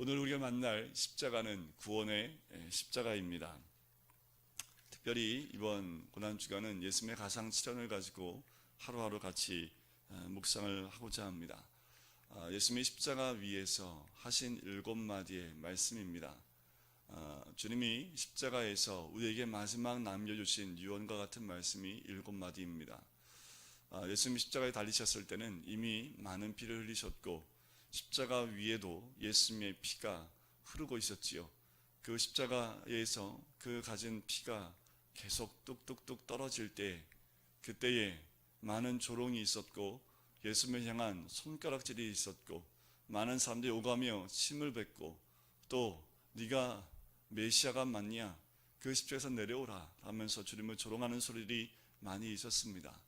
오늘 우리가 만날 십자가는 구원의 십자가입니다. 특별히 이번 고난 주간은 예수님의 가상 치련을 가지고 하루하루 같이 어, 묵상을 하고자 합니다. 아, 예수님의 십자가 위에서 하신 일곱 마디의 말씀입니다. 아, 주님이 십자가에서 우리에게 마지막 남겨주신 유언과 같은 말씀이 일곱 마디입니다. 아, 예수님이 십자가에 달리셨을 때는 이미 많은 피를 흘리셨고 십자가 위에도 예수님의 피가 흐르고 있었지요. 그 십자가에서 그 가진 피가 계속 뚝뚝뚝 떨어질 때 그때에 많은 조롱이 있었고 예수님을 향한 손가락질이 있었고 많은 사람들이 오가며 침을 뱉고 또 네가 메시아가 맞냐 그 십자가에서 내려오라 하면서 주님을 조롱하는 소리들이 많이 있었습니다.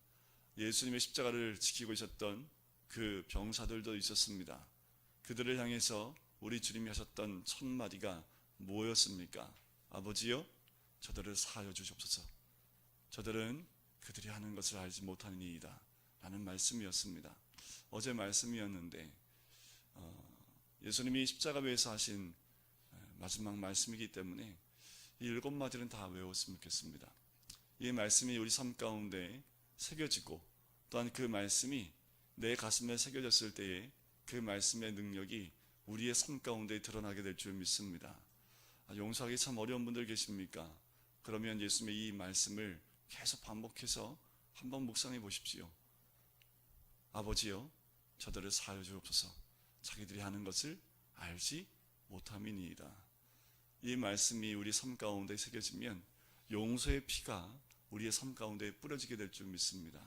예수님의 십자가를 지키고 있었던 그 병사들도 있었습니다. 그들을 향해서 우리 주님이 하셨던 첫 마디가 뭐였습니까? 아버지요, 저들을 사하여 주시옵소서. 저들은 그들이 하는 것을 알지 못하니이다. 라는 말씀이었습니다. 어제 말씀이었는데 어, 예수님이 십자가 위에서 하신 마지막 말씀이기 때문에 이 일곱 마디는 다 외웠으면 좋겠습니다. 이 말씀이 우리 삶 가운데 새겨지고 또한 그 말씀이 내 가슴에 새겨졌을 때에 그 말씀의 능력이 우리의 삶 가운데 드러나게 될 줄 믿습니다. 아, 용서하기 참 어려운 분들 계십니까? 그러면 예수님의 이 말씀을 계속 반복해서 한번 묵상해 보십시오. 아버지여, 저들을 사여 주옵소서. 자기들이 하는 것을 알지 못함이니이다. 이 말씀이 우리 삶 가운데 새겨지면 용서의 피가 우리의 삶 가운데 뿌려지게 될 줄 믿습니다.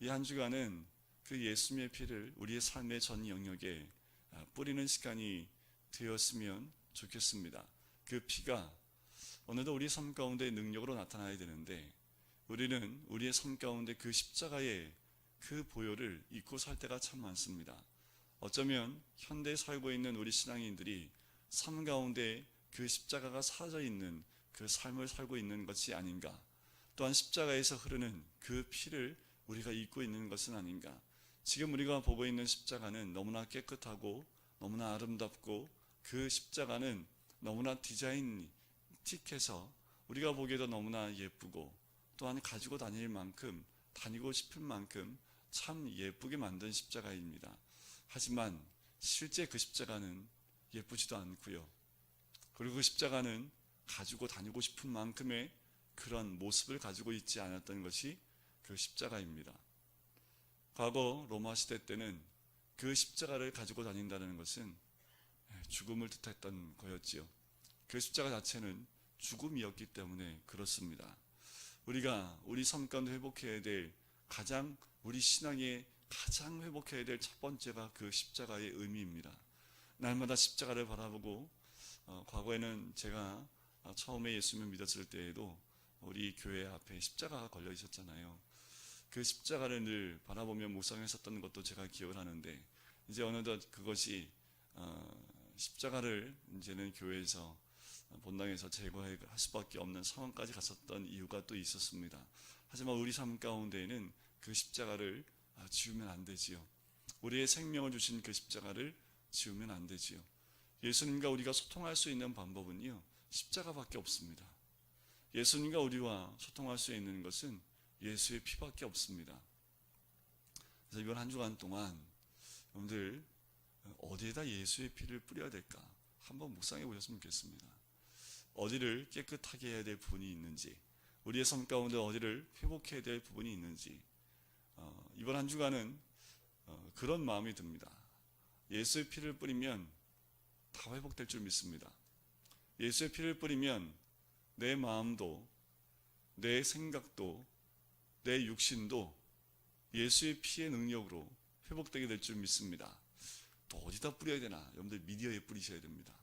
이 한 주간은 그 예수님의 피를 우리의 삶의 전 영역에 아, 뿌리는 시간이 되었으면 좋겠습니다. 그 피가 오늘도 우리 삶 가운데 능력으로 나타나야 되는데 우리는 우리의 삶 가운데 그 십자가의 그 보혈을 잊고 살 때가 참 많습니다. 어쩌면 현대에 살고 있는 우리 신앙인들이 삶 가운데 그 십자가가 사라져 있는 그 삶을 살고 있는 것이 아닌가. 또한 십자가에서 흐르는 그 피를 우리가 잊고 있는 것은 아닌가. 지금 우리가 보고 있는 십자가는 너무나 깨끗하고 너무나 아름답고 그 십자가는 너무나 디자인 틱해서 우리가 보기에도 너무나 예쁘고 또한 가지고 다닐 만큼 다니고 싶은 만큼 참 예쁘게 만든 십자가입니다. 하지만 실제 그 십자가는 예쁘지도 않고요. 그리고 그 십자가는 가지고 다니고 싶은 만큼의 그런 모습을 가지고 있지 않았던 것이 그 십자가입니다. 과거 로마 시대 때는 그 십자가를 가지고 다닌다는 것은 죽음을 뜻했던 거였지요. 그 십자가 자체는 죽음이었기 때문에 그렇습니다. 우리가 우리 삶 가운데 회복해야 될 가장 우리 신앙의 가장 회복해야 될 첫 번째가 그 십자가의 의미입니다. 날마다 십자가를 바라보고 어, 과거에는 제가 처음에 예수님을 믿었을 때에도 우리 교회 앞에 십자가가 걸려 있었잖아요. 그 십자가를 늘 바라보며 묵상했었던 것도 제가 기억을 하는데 이제 어느덧 그것이 어, 십자가를 이제는 교회에서 본당에서 제거할 수밖에 없는 상황까지 갔었던 이유가 또 있었습니다. 하지만 우리 삶 가운데에는 그 십자가를 아, 지우면 안 되지요. 우리의 생명을 주신 그 십자가를 지우면 안 되지요. 예수님과 우리가 소통할 수 있는 방법은요, 십자가밖에 없습니다. 예수님과 우리와 소통할 수 있는 것은 예수의 피밖에 없습니다. 그래서 이번 한 주간 동안 여러분들 어디에다 예수의 피를 뿌려야 될까 한번 묵상해 보셨으면 좋겠습니다. 어디를 깨끗하게 해야 될 부분이 있는지, 우리의 삶 가운데 어디를 회복해야 될 부분이 있는지, 어, 이번 한 주간은 어, 그런 마음이 듭니다. 예수의 피를 뿌리면 다 회복될 줄 믿습니다. 예수의 피를 뿌리면 내 마음도, 내 생각도, 내 육신도 예수의 피의 능력으로 회복되게 될 줄 믿습니다. 또 어디다 뿌려야 되나? 여러분들 미디어에 뿌리셔야 됩니다.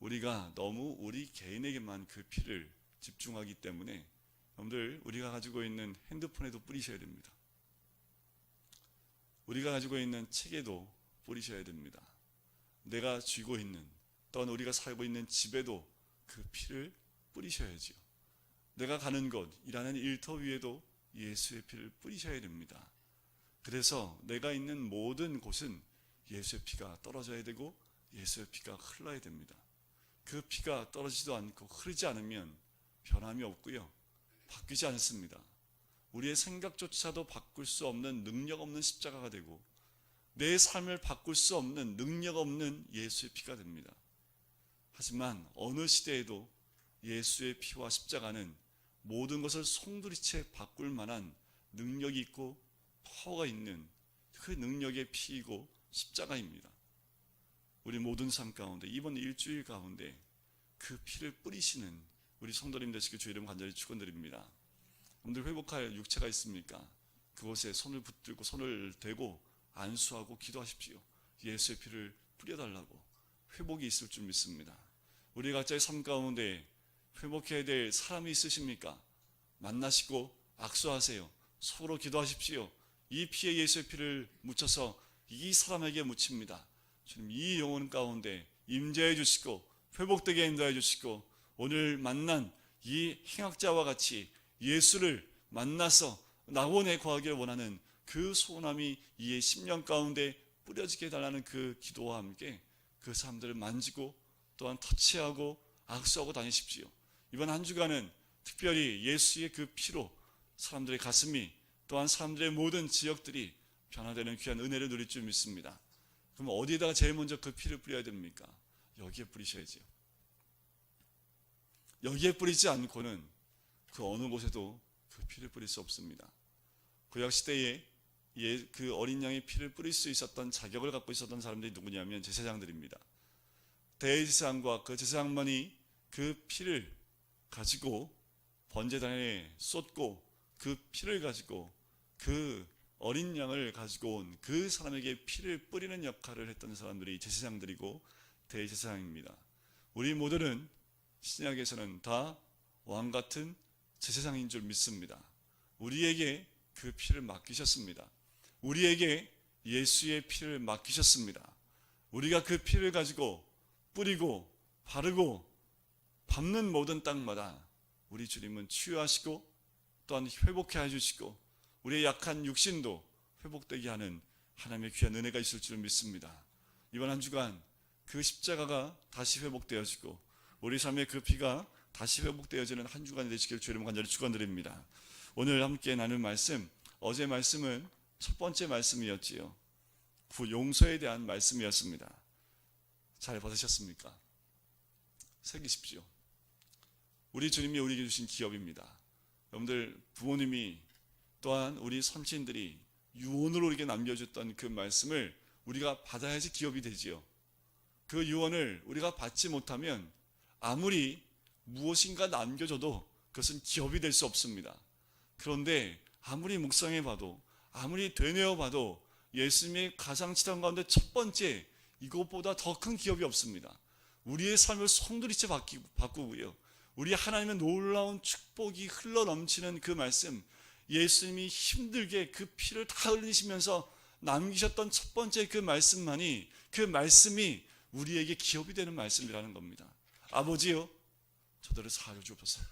우리가 너무 우리 개인에게만 그 피를 집중하기 때문에 여러분들 우리가 가지고 있는 핸드폰에도 뿌리셔야 됩니다. 우리가 가지고 있는 책에도 뿌리셔야 됩니다. 내가 쥐고 있는 또한 우리가 살고 있는 집에도 그 피를 뿌리셔야지요. 내가 가는 곳, 일하는 일터 위에도 예수의 피를 뿌리셔야 됩니다. 그래서 내가 있는 모든 곳은 예수의 피가 떨어져야 되고 예수의 피가 흘러야 됩니다. 그 피가 떨어지지도 않고 흐르지 않으면 변함이 없고요. 바뀌지 않습니다. 우리의 생각조차도 바꿀 수 없는 능력 없는 십자가가 되고 내 삶을 바꿀 수 없는 능력 없는 예수의 피가 됩니다. 하지만 어느 시대에도 예수의 피와 십자가는 모든 것을 송두리째 바꿀 만한 능력이 있고 파워가 있는 그 능력의 피이고 십자가입니다. 우리 모든 삶 가운데 이번 일주일 가운데 그 피를 뿌리시는 우리 성도님 되시길 주 이름 간절히 축원드립니다. 오늘 회복할 육체가 있습니까? 그곳에 손을 붙들고 손을 대고 안수하고 기도하십시오. 예수의 피를 뿌려달라고 회복이 있을 줄 믿습니다. 우리 각자의 삶 가운데 회복해야 될 사람이 있으십니까? 만나시고 악수하세요. 서로 기도하십시오. 이 피에 예수의 피를 묻혀서 이 사람에게 묻힙니다. 주님 이 영혼 가운데 임재해 주시고 회복되게 인도해 주시고 오늘 만난 이 행악자와 같이 예수를 만나서 낙원에 거하기를 원하는 그 소원함이 이의 심령 가운데 뿌려지게 해달라는 그 기도와 함께 그 사람들을 만지고 또한 터치하고 악수하고 다니십시오. 이번 한 주간은 특별히 예수의 그 피로 사람들의 가슴이 또한 사람들의 모든 지역들이 변화되는 귀한 은혜를 누릴 줄 믿습니다. 그럼 어디에다가 제일 먼저 그 피를 뿌려야 됩니까? 여기에 뿌리셔야지요. 여기에 뿌리지 않고는 그 어느 곳에도 그 피를 뿌릴 수 없습니다. 구약 시대에 예, 그 어린 양의 피를 뿌릴 수 있었던 자격을 갖고 있었던 사람들이 누구냐면 제사장들입니다. 대제사장과 그 제사장만이 그 피를 가지고 번제단에 쏟고 그 피를 가지고 그 어린 양을 가지고 온 그 사람에게 피를 뿌리는 역할을 했던 사람들이 제사장들이고 대제사장입니다. 우리 모두는 신약에서는 다 왕 같은 제사장인 줄 믿습니다. 우리에게 그 피를 맡기셨습니다. 우리에게 예수의 피를 맡기셨습니다. 우리가 그 피를 가지고 뿌리고 바르고 밟는 모든 땅마다 우리 주님은 치유하시고 또한 회복해 해주시고 우리의 약한 육신도 회복되게 하는 하나님의 귀한 은혜가 있을 줄 믿습니다. 이번 한 주간 그 십자가가 다시 회복되어지고 우리 삶의 그 피가 다시 회복되어지는 한 주간이 되시길 주님 간절히 축원드립니다. 오늘 함께 나눌 말씀 어제 말씀은 첫 번째 말씀이었지요. 구 용서에 대한 말씀이었습니다. 잘 받으셨습니까? 새기십시오. 우리 주님이 우리에게 주신 기업입니다. 여러분들 부모님이 또한 우리 선친들이 유언으로 우리에게 남겨줬던 그 말씀을 우리가 받아야지 기업이 되지요. 그 유언을 우리가 받지 못하면 아무리 무엇인가 남겨줘도 그것은 기업이 될 수 없습니다. 그런데 아무리 묵상해 봐도 아무리 되뇌어 봐도 예수님의 가장 치단 가운데 첫 번째 이것보다 더 큰 기업이 없습니다. 우리의 삶을 송두리째 바꾸고요. 우리 하나님의 놀라운 축복이 흘러 넘치는 그 말씀, 예수님이 힘들게 그 피를 다 흘리시면서 남기셨던 첫 번째 그 말씀만이 그 말씀이 우리에게 기업이 되는 말씀이라는 겁니다. 아버지요, 저들을 사하여 주옵소서.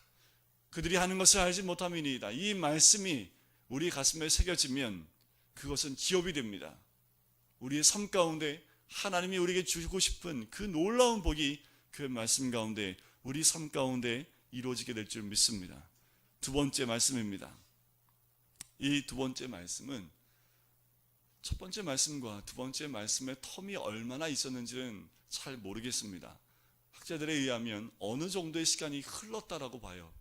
그들이 하는 것을 알지 못함이니이다. 이 말씀이 우리 가슴에 새겨지면 그것은 기업이 됩니다. 우리의 삶 가운데 하나님이 우리에게 주고 싶은 그 놀라운 복이 그 말씀 가운데 우리 삶 가운데 이루어지게 될 줄 믿습니다. 두 번째 말씀입니다. 이 두 번째 말씀은 첫 번째 말씀과 두 번째 말씀의 텀이 얼마나 있었는지는 잘 모르겠습니다. 학자들에 의하면 어느 정도의 시간이 흘렀다라고 봐요.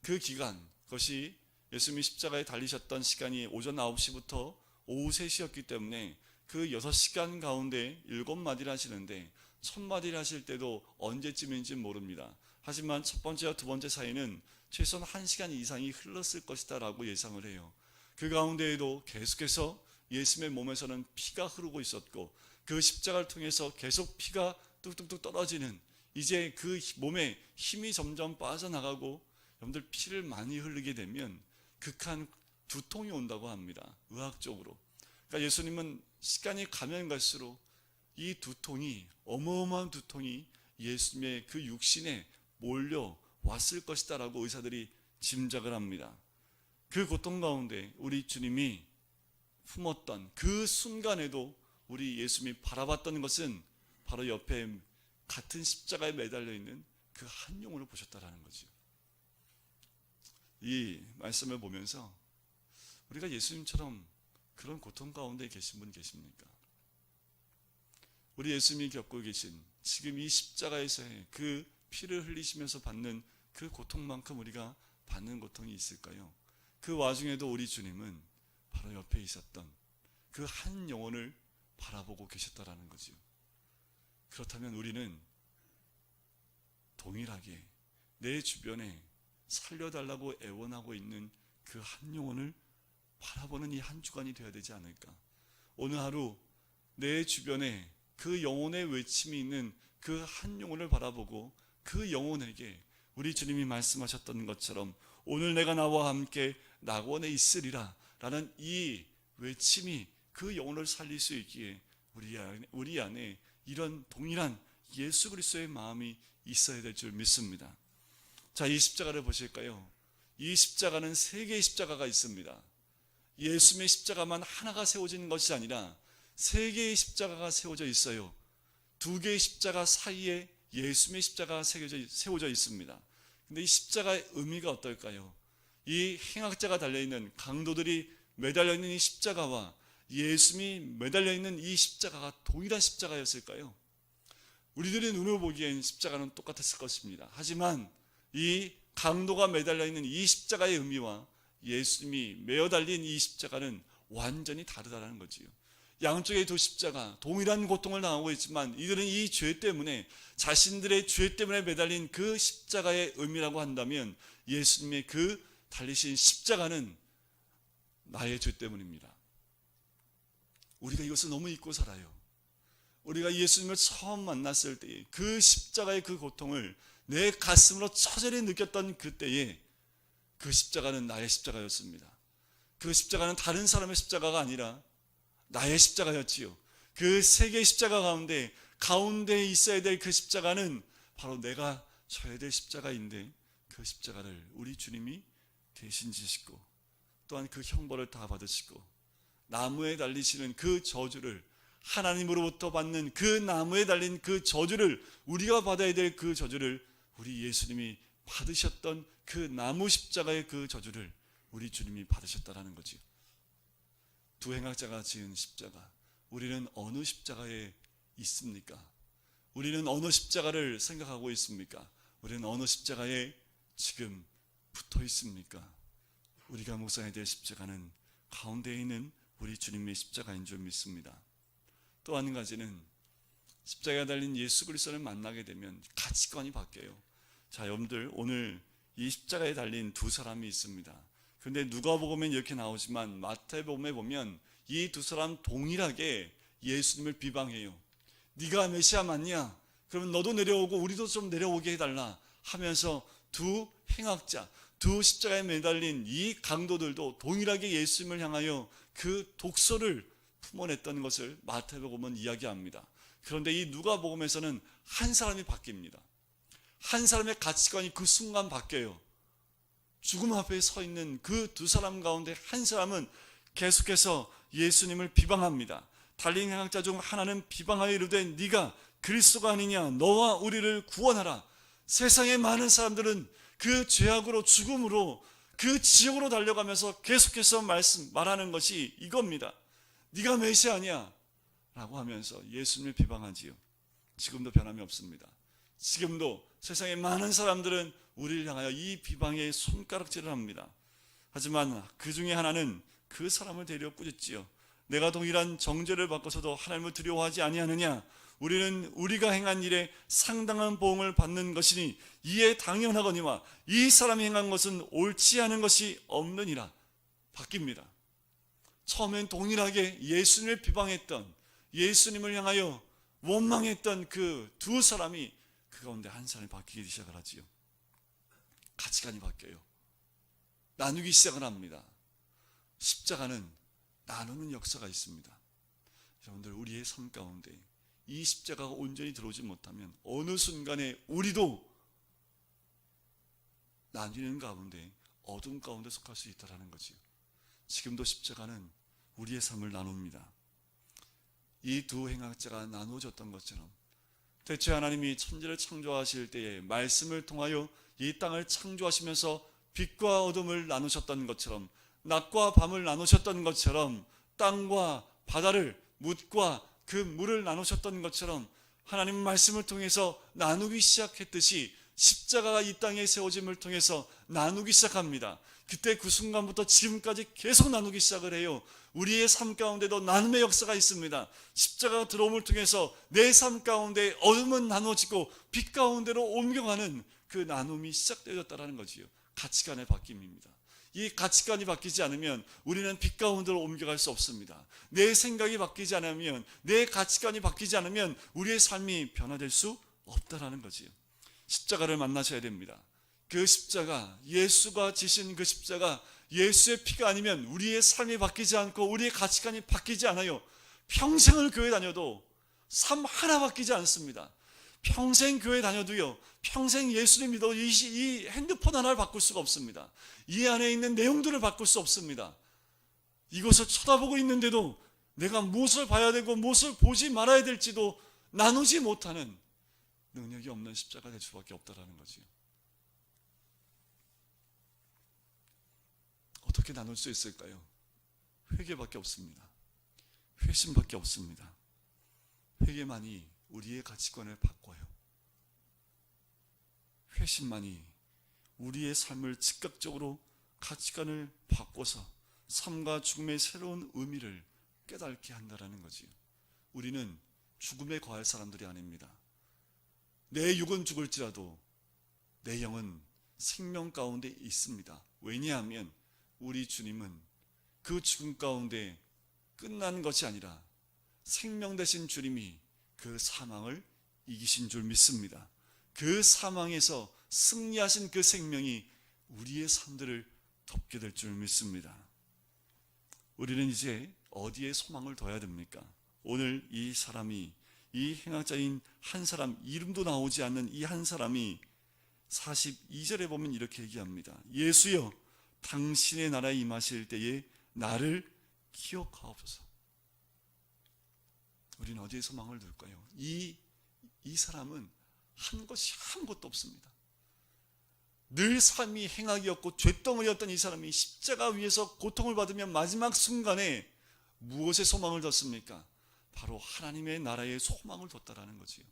그 기간, 그것이 예수님이 십자가에 달리셨던 시간이 오전 9시부터 오후 3시였기 때문에 그 6시간 가운데 7마디를 하시는데 첫 마디를 하실 때도 언제쯤인지 모릅니다. 하지만 첫 번째와 두 번째 사이는 최소한 1시간 이상이 흘렀을 것이다 라고 예상을 해요. 그 가운데에도 계속해서 예수님의 몸에서는 피가 흐르고 있었고 그 십자가를 통해서 계속 피가 뚝뚝뚝 떨어지는 이제 그 몸에 힘이 점점 빠져나가고 여러분들 피를 많이 흘리게 되면 극한 두통이 온다고 합니다. 의학적으로. 그러니까 예수님은 시간이 가면 갈수록 이 두통이 어마어마한 두통이 예수님의 그 육신에 몰려 왔을 것이다라고 의사들이 짐작을 합니다. 그 고통 가운데 우리 주님이 품었던 그 순간에도 우리 예수님이 바라봤던 것은 바로 옆에 같은 십자가에 매달려 있는 그 한 영혼을 보셨다라는 거죠. 이 말씀을 보면서 우리가 예수님처럼 그런 고통 가운데 계신 분 계십니까? 우리 예수님이 겪고 계신 지금 이 십자가에서의 그 피를 흘리시면서 받는 그 고통만큼 우리가 받는 고통이 있을까요? 그 와중에도 우리 주님은 바로 옆에 있었던 그 한 영혼을 바라보고 계셨다라는 거지요. 그렇다면 우리는 동일하게 내 주변에 살려달라고 애원하고 있는 그 한 영혼을 바라보는 이 한 주간이 되어야 되지 않을까. 오늘 하루 내 주변에 그 영혼의 외침이 있는 그 한 영혼을 바라보고 그 영혼에게 우리 주님이 말씀하셨던 것처럼 오늘 내가 나와 함께 낙원에 있으리라 라는 이 외침이 그 영혼을 살릴 수 있기에 우리 안에, 우리 안에 이런 동일한 예수 그리스도의 마음이 있어야 될 줄 믿습니다. 자, 이 십자가를 보실까요? 이 십자가는 세 개의 십자가가 있습니다. 예수님의 십자가만 하나가 세워진 것이 아니라 세 개의 십자가가 세워져 있어요. 두 개의 십자가 사이에 예수님의 십자가가 세워져 있습니다. 근데 이 십자가의 의미가 어떨까요? 이 행악자가 달려있는 강도들이 매달려 있는 이 십자가와 예수님이 매달려 있는 이 십자가가 동일한 십자가였을까요? 우리들의 눈으로 보기엔 십자가는 똑같았을 것입니다. 하지만 이 강도가 매달려 있는 이 십자가의 의미와 예수님이 매어 달린 이 십자가는 완전히 다르다는 거지요. 양쪽의 두 십자가 동일한 고통을 당하고 있지만 이들은 이 죄 때문에 자신들의 죄 때문에 매달린 그 십자가의 의미라고 한다면 예수님의 그 달리신 십자가는 나의 죄 때문입니다. 우리가 이것을 너무 잊고 살아요. 우리가 예수님을 처음 만났을 때 그 십자가의 그 고통을 내 가슴으로 처절히 느꼈던 그때에 그 십자가는 나의 십자가였습니다. 그 십자가는 다른 사람의 십자가가 아니라 나의 십자가였지요. 그세 개의 십자가 가운데 가운데에 있어야 될 그 십자가는 바로 내가 져야 될 십자가인데 그 십자가를 우리 주님이 대신 지시고 또한 그 형벌을 다 받으시고 나무에 달리시는 그 저주를 하나님으로부터 받는 그 나무에 달린 그 저주를 우리가 받아야 될 그 저주를 우리 예수님이 받으셨던 그 나무 십자가의 그 저주를 우리 주님이 받으셨다라는 거지요. 두 행악자가 지은 십자가. 우리는 어느 십자가에 있습니까? 우리는 어느 십자가를 생각하고 있습니까? 우리는 어느 십자가에 지금 붙어 있습니까? 우리가 묵상해야 될 십자가는 가운데에 있는 우리 주님의 십자가인 줄 믿습니다. 또 한 가지는 십자가에 달린 예수 그리스도를 만나게 되면 가치관이 바뀌어요. 자, 여러분들 오늘 이 십자가에 달린 두 사람이 있습니다. 근데 누가복음엔 이렇게 나오지만 마태복음에 보면 이 두 사람 동일하게 예수님을 비방해요. 네가 메시아 맞냐? 그러면 너도 내려오고 우리도 좀 내려오게 해달라 하면서 두 행악자, 두 십자가에 매달린 이 강도들도 동일하게 예수님을 향하여 그 독소를 품어냈던 것을 마태복음은 이야기합니다. 그런데 이 누가복음에서는 한 사람이 바뀝니다. 한 사람의 가치관이 그 순간 바뀌어요. 죽음 앞에 서 있는 그 두 사람 가운데 한 사람은 계속해서 예수님을 비방합니다. 달린 행악자 중 하나는 비방하여 이르되 네가 그리스도가 아니냐 너와 우리를 구원하라. 세상의 많은 사람들은 그 죄악으로 죽음으로 그 지옥으로 달려가면서 계속해서 말씀 말하는 것이 이겁니다. 네가 메시아냐? 라고 하면서 예수님을 비방하지요. 지금도 변함이 없습니다. 지금도 세상의 많은 사람들은 우리를 향하여 이 비방의 손가락질을 합니다. 하지만 그 중에 하나는 그 사람을 데려 꾸짖지요. 내가 동일한 정죄를 받고서도 하나님을 두려워하지 아니하느냐? 우리는 우리가 행한 일에 상당한 보응을 받는 것이니 이에 당연하거니와 이 사람이 행한 것은 옳지 않은 것이 없느니라. 바뀝니다. 처음엔 동일하게 예수님을 비방했던 예수님을 향하여 원망했던 그 두 사람이 그 가운데 한 사람이 바뀌기 시작을 하지요. 가치관이 바뀌어요. 나누기 시작을 합니다. 십자가는 나누는 역사가 있습니다. 여러분들 우리의 삶 가운데 이 십자가가 온전히 들어오지 못하면 어느 순간에 우리도 나뉘는 가운데 어둠 가운데 속할 수 있다라는 거지요. 지금도 십자가는 우리의 삶을 나눕니다. 이 두 행악자가 나누어졌던 것처럼 대체 하나님이 천지를 창조하실 때에 말씀을 통하여 이 땅을 창조하시면서 빛과 어둠을 나누셨던 것처럼 낮과 밤을 나누셨던 것처럼 땅과 바다를 묻과 그 물을 나누셨던 것처럼 하나님 말씀을 통해서 나누기 시작했듯이 십자가가 이 땅에 세워짐을 통해서 나누기 시작합니다. 그때 그 순간부터 지금까지 계속 나누기 시작을 해요. 우리의 삶 가운데도 나눔의 역사가 있습니다. 십자가 들어옴을 통해서 내 삶 가운데 어둠은 나눠지고 빛 가운데로 옮겨가는 그 나눔이 시작되었다라는 거지요. 가치관의 바뀜입니다. 이 가치관이 바뀌지 않으면 우리는 빛 가운데로 옮겨갈 수 없습니다. 내 생각이 바뀌지 않으면 내 가치관이 바뀌지 않으면 우리의 삶이 변화될 수 없다라는 거지요. 십자가를 만나셔야 됩니다. 그 십자가 예수가 지신 그 십자가 예수의 피가 아니면 우리의 삶이 바뀌지 않고 우리의 가치관이 바뀌지 않아요. 평생을 교회 다녀도 삶 하나 바뀌지 않습니다. 평생 교회 다녀도요, 평생 예수를 믿어 이, 시- 이 핸드폰 하나를 바꿀 수가 없습니다. 이 안에 있는 내용들을 바꿀 수 없습니다. 이것을 쳐다보고 있는데도 내가 무엇을 봐야 되고 무엇을 보지 말아야 될지도 나누지 못하는 능력이 없는 십자가 될 수밖에 없다라는 거지요. 어떻게 나눌 수 있을까요? 회개밖에 없습니다. 회심밖에 없습니다. 회개만이 우리의 가치관을 바꿔요. 회심만이 우리의 삶을 즉각적으로 가치관을 바꿔서 삶과 죽음의 새로운 의미를 깨닫게 한다라는 거지요. 우리는 죽음에 거할 사람들이 아닙니다. 내 육은 죽을지라도 내 영은 생명 가운데 있습니다. 왜냐하면 우리 주님은 그 죽음 가운데 끝난 것이 아니라 생명 되신 주님이 그 사망을 이기신 줄 믿습니다. 그 사망에서 승리하신 그 생명이 우리의 삶들을 덮게 될 줄 믿습니다. 우리는 이제 어디에 소망을 둬야 됩니까? 오늘 이 사람이 이 행악자인 한 사람 이름도 나오지 않는 이 한 사람이 42절에 보면 이렇게 얘기합니다. 예수여 당신의 나라에 임하실 때에 나를 기억하옵소서. 우리는 어디에 소망을 둘까요? 이, 이 사람은 한 것이 아무것도 없습니다. 늘 삶이 행악이었고 죄덩어리였던 이 사람이 십자가 위에서 고통을 받으며 마지막 순간에 무엇에 소망을 뒀습니까? 바로 하나님의 나라에 소망을 뒀다라는 거지요.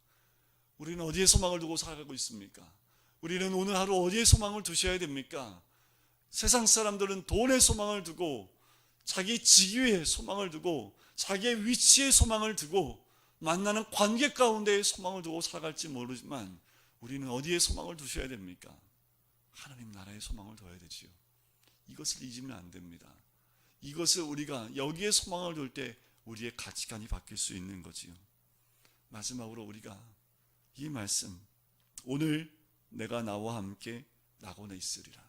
우리는 어디에 소망을 두고 살아가고 있습니까? 우리는 오늘 하루 어디에 소망을 두셔야 됩니까? 세상 사람들은 돈에 소망을 두고 자기 직위에 소망을 두고 자기의 위치에 소망을 두고 만나는 관계 가운데 소망을 두고 살아갈지 모르지만 우리는 어디에 소망을 두셔야 됩니까? 하나님 나라에 소망을 둬야 되지요. 이것을 잊으면 안 됩니다. 이것을 우리가 여기에 소망을 둘 때 우리의 가치관이 바뀔 수 있는 거지요. 마지막으로 우리가 이 말씀 오늘 내가 나와 함께 낙원에 있으리라.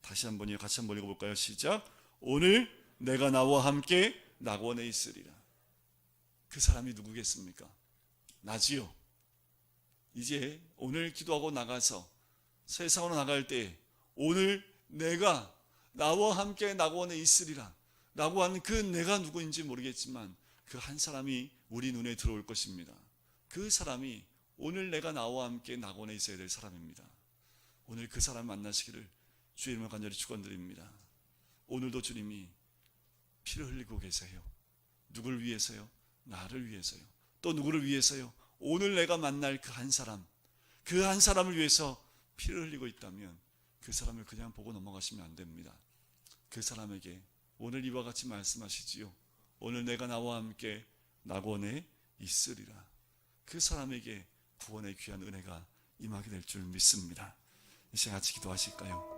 다시 한번 같이 한번 읽어볼까요? 시작. 오늘 내가 나와 함께 낙원에 있으리라. 그 사람이 누구겠습니까? 나지요. 이제 오늘 기도하고 나가서 세상으로 나갈 때 오늘 내가 나와 함께 낙원에 있으리라 라고 하는 그 내가 누구인지 모르겠지만 그 한 사람이 우리 눈에 들어올 것입니다. 그 사람이 오늘 내가 나와 함께 낙원에 있어야 될 사람입니다. 오늘 그 사람 만나시기를 주의 이름으로 간절히 축원드립니다. 오늘도 주님이 피를 흘리고 계세요. 누굴 위해서요? 나를 위해서요. 또 누구를 위해서요? 오늘 내가 만날 그 한 사람, 그 한 사람을 위해서 피를 흘리고 있다면 그 사람을 그냥 보고 넘어가시면 안 됩니다. 그 사람에게 오늘 이와 같이 말씀하시지요. 오늘 내가 나와 함께 낙원에 있으리라. 그 사람에게 구원의 귀한 은혜가 임하게 될 줄 믿습니다. 이 시간 같이 기도하실까요?